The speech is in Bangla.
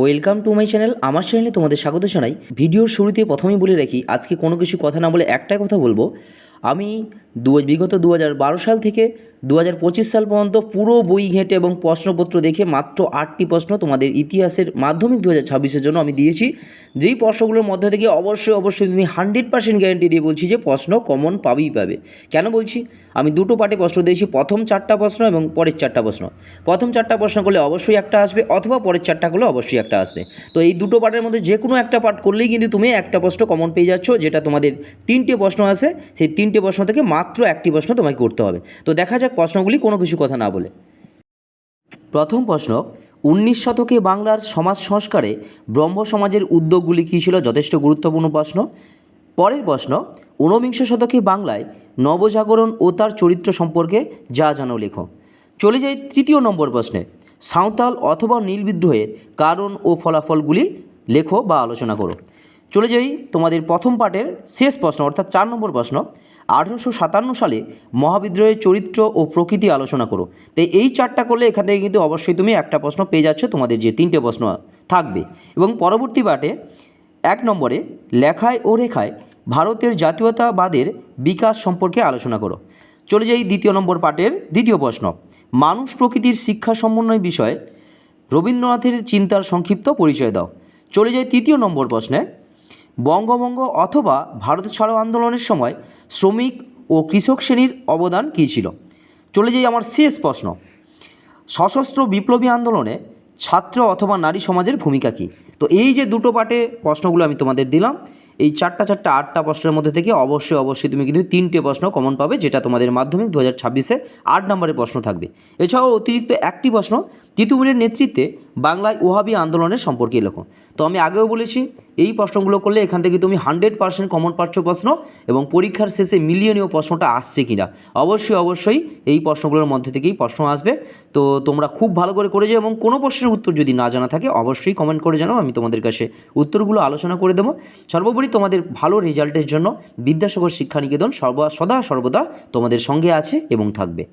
ওয়েলকাম টু মাই চ্যানেল আমার চ্যানেলে তোমাদের স্বাগত জানাই। ভিডিওর শুরুতে প্রথমেই বলে রাখি, আজকে কোনো কিছু কথা না বলে একটাই কথা বলব। আমি দু বিগত দু সাল থেকে দু সাল পর্যন্ত পুরো বই ঘেঁটে এবং প্রশ্নপত্র দেখে মাত্র আটটি প্রশ্ন তোমাদের ইতিহাসের মাধ্যমিক দু হাজার জন্য আমি দিয়েছি। যেই প্রশ্নগুলোর মধ্যে থেকে অবশ্যই অবশ্যই তুমি হান্ড্রেড পার্সেন্ট গ্যারেন্টি দিয়ে বলছি যে প্রশ্ন কমন পাবেই পাবে। কেন বলছি? আমি দুটো পার্টে প্রশ্ন দিয়েছি, প্রথম চারটা প্রশ্ন এবং পরের চারটা প্রশ্ন। প্রথম চারটা প্রশ্ন করলে অবশ্যই একটা আসবে, অথবা পরের চারটা করলে অবশ্যই একটা আসবে। তো এই দুটো পার্টের মধ্যে যে কোনো একটা পার্ট করলেই কিন্তু তুমি একটা প্রশ্ন কমন পেয়ে যাচ্ছ, যেটা তোমাদের তিনটে প্রশ্ন আছে, সেই তিনটে প্রশ্ন থেকে মাত্র একটি প্রশ্ন তোমাকে করতে হবে। তো দেখা যাক প্রশ্নগুলি কোনো কিছু কথা না বলে। প্রথম প্রশ্ন, উনিশ শতকে বাংলার সমাজ সংস্কারে ব্রহ্ম সমাজের উদ্যোগগুলি কী ছিল? যথেষ্ট গুরুত্বপূর্ণ প্রশ্ন। পরের প্রশ্ন, ঊনবিংশ শতকে বাংলায় নবজাগরণ ও তার চরিত্র সম্পর্কে যা জানো লেখো। চলে যাই তৃতীয় নম্বর প্রশ্নে, সাঁওতাল অথবা নীল বিদ্রোহের কারণ ও ফলাফলগুলি লেখো বা আলোচনা করো। চলে যাই তোমাদের প্রথম পার্টের শেষ প্রশ্ন, অর্থাৎ চার নম্বর প্রশ্ন আঠারোশো সাতান্ন সালে মহাবিদ্রোহের চরিত্র ও প্রকৃতি আলোচনা করো। তো এই চারটা করলে এখান থেকে কিন্তু অবশ্যই তুমি একটা প্রশ্ন পেয়ে যাচ্ছ, তোমাদের যে তিনটে প্রশ্ন থাকবে। এবং পরবর্তী পার্টে এক নম্বরে লেখায় ও রেখায় ভারতের জাতীয়তাবাদের বিকাশ সম্পর্কে আলোচনা করো। চলে যাই দ্বিতীয় নম্বর পার্টের দ্বিতীয় প্রশ্ন। মানুষ প্রকৃতির শিক্ষা সমন্বয় বিষয়ে রবীন্দ্রনাথের চিন্তার সংক্ষিপ্ত পরিচয় দাও। চলে যাই তৃতীয় নম্বর প্রশ্নে। বঙ্গভঙ্গ অথবা ভারত ছাড়ো আন্দোলনের সময় শ্রমিক ও কৃষক শ্রেণির অবদান কী ছিল? চলে যাই আমার শেষ প্রশ্ন। সশস্ত্র বিপ্লবী আন্দোলনে ছাত্র অথবা নারী সমাজের ভূমিকা কী? তো এই যে দুটো পার্টে প্রশ্নগুলো আমি তোমাদের দিলাম, এই চারটা চারটা আটটা প্রশ্নের মধ্যে থেকে অবশ্যই অবশ্যই তুমি কিন্তু তিনটে প্রশ্ন কমন পাবে, যেটা তোমাদের মাধ্যমিক দু হাজার ছাব্বিশে আট নম্বরের প্রশ্ন থাকবে। এছাড়াও অতিরিক্ত একটি প্রশ্ন, তিতুমিরের নেতৃত্বে বাংলায় ওহাবি আন্দোলনের সম্পর্কে লেখো। তো আমি আগেও বলেছি, এই প্রশ্নগুলো করলে এখান থেকে তুমি হান্ড্রেড পার্সেন্ট কমন পাচ্ছ প্রশ্ন এবং পরীক্ষার শেষে মিলিয়নীয় প্রশ্নটা আসছে কিনা। অবশ্যই অবশ্যই এই প্রশ্নগুলোর মধ্যে থেকেই প্রশ্ন আসবে। তো তোমরা খুব ভালো করে করে যাও এবং কোনো প্রশ্নের উত্তর যদি না জানা থাকে, অবশ্যই কমেন্ট করে জানাও, আমি তোমাদের কাছে উত্তরগুলো আলোচনা করে দেবো। সর্বোপরি তোমাদের ভালো রেজাল্টের জন্য বিদ্যাসাগর শিক্ষা নিকেতন সর্ব, সদা সর্বদা তোমাদের সঙ্গে আছে এবং থাকবে।